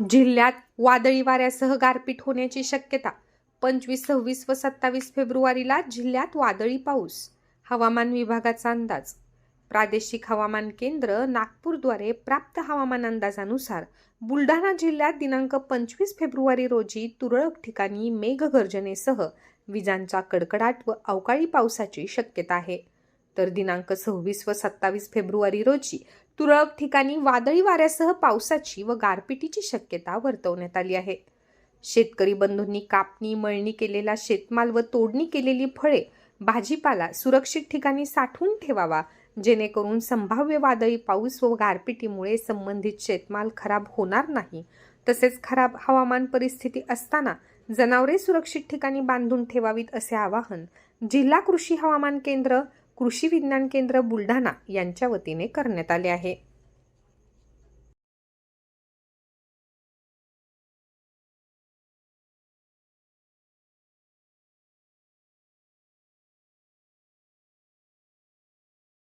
जिल्ह्यात वादळी वाऱ्यासह गारपीट होण्याची शक्यता. पंचवीस सव्वीस व सत्तावीस फेब्रुवारीला जिल्ह्यात वादळी पाऊस. हवामान विभागाचा अंदाज. प्रादेशिक हवामान केंद्र नागपूरद्वारे प्राप्त हवामान अंदाजानुसार बुलढाणा जिल्ह्यात दिनांक पंचवीस फेब्रुवारी रोजी तुरळक ठिकाणी मेघगर्जनेसह विजांचा कडकडाट व अवकाळी पावसाची शक्यता आहे. तर दिनांक सव्वीस व सत्तावीस फेब्रुवारी रोजी तुरळक ठिकाणी वादळी वाऱ्यासह पावसाची व गारपिटीची शक्यता वर्तवण्यात आली आहे. शेतकरी बंधूंनी कापणी मळणी केलेला शेतमाल व तोडणी केलेली फळे भाजीपाला सुरक्षित ठिकाणी साठवून ठेवावा जेणेकरून संभाव्य वादळी पाऊस व गारपिटीमुळे संबंधित शेतमाल खराब होणार नाही. तसेच खराब हवामान परिस्थिती असताना जनावरे सुरक्षित ठिकाणी बांधून ठेवावीत असे आवाहन जिल्हा कृषी हवामान केंद्र कृषी विज्ञान केंद्र बुलढाणा यांच्या वतीने करण्यात आले आहे.